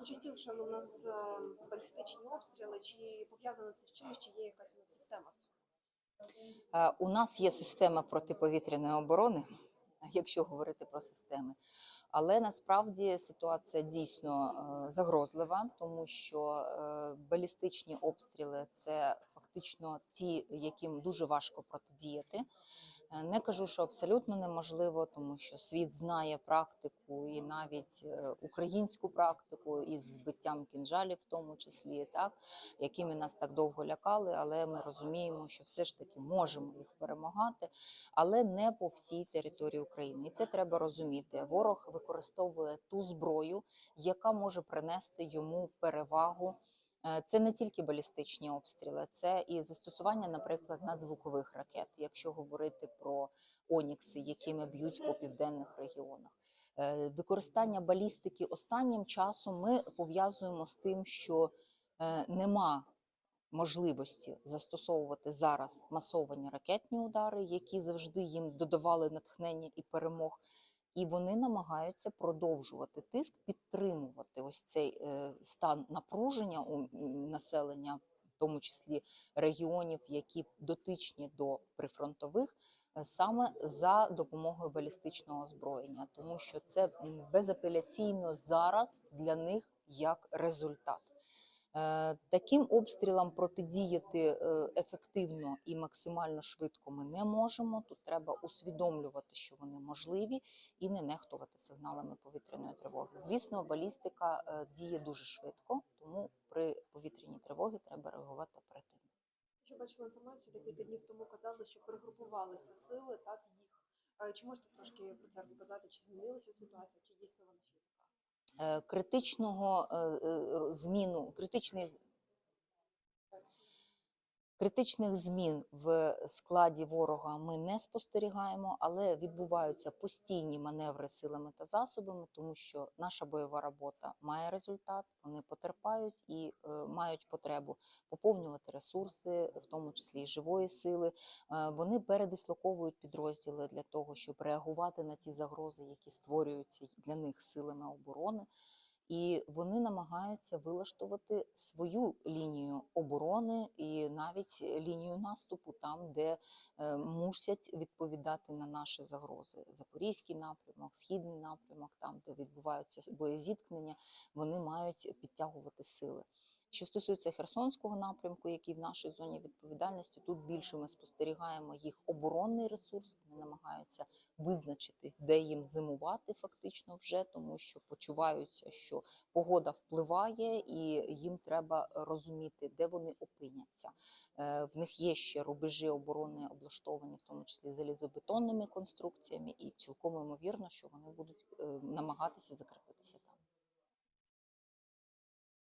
Почастішали у нас е, балістичні обстріли, чи пов'язано це з чимось, чи є якась у нас система? Е, У нас є система протиповітряної оборони, якщо говорити про системи. Але насправді ситуація дійсно е, загрозлива, тому що балістичні обстріли це фактично ті, яким дуже важко протидіяти. Е, Не кажу, що абсолютно неможливо, тому що світ знає практику і навіть е, українську практику із збиттям кінжалів, в тому числі, так якими нас так довго лякали. Але ми розуміємо, що все ж таки можемо їх перемагати, але не по всій території України. І це треба розуміти. Ворог використовує ту зброю, яка може принести йому перевагу. Е, Це не тільки балістичні обстріли, це і застосування, наприклад, надзвукових ракет, якщо говорити про онікси, якими б'ють по південних регіонах. Е, Використання балістики останнім часом ми пов'язуємо з тим, що е, нема можливості застосовувати зараз масовані ракетні удари, які завжди їм додавали натхнення і перемог. І вони намагаються продовжувати тиск, підтримувати ось цей е, стан напруження у населення, в тому числі регіонів, які дотичні до прифронтових, е, саме за допомогою балістичного озброєння, тому що це безапеляційно зараз для них як результат. Е, Таким обстрілам протидіяти е, ефективно і максимально швидко ми не можемо. Тут треба усвідомлювати, що вони можливі, і не нехтувати сигналами повітряної тривоги. Звісно, балістика е, діє дуже швидко, тому при повітряній тривогі треба реагувати оперативно. Ще бачила інформацію, декілька днів тому казали, що перегрупувалися сили, так їх. Чи можете трошки про це розказати? Чи змінилася ситуація, чи дійсно вона Критичного е, е, зміну, критичний Критичних змін в складі ворога ми не спостерігаємо, але відбуваються постійні маневри силами та засобами, тому що наша бойова робота має результат, вони потерпають і е, мають потребу поповнювати ресурси, в тому числі і живої сили. Е, вони передислоковують підрозділи для того, щоб реагувати на ті загрози, які створюються для них силами оборони. І вони намагаються вилаштувати свою лінію оборони і навіть лінію наступу там, де е, мусять відповідати на наші загрози. Запорізький напрямок, східний напрямок, там де відбуваються боєзіткнення, вони мають підтягувати сили. Що стосується Херсонського напрямку, який в нашій зоні відповідальності, тут більше ми спостерігаємо їх оборонний ресурс. Вони намагаються визначитись, де їм зимувати фактично вже, тому що почуваються, що погода впливає, і їм треба розуміти, де вони опиняться. Е, В них є ще рубежі оборони облаштовані, в тому числі залізобетонними конструкціями, і цілком ймовірно, що вони будуть е, намагатися закріпитися там.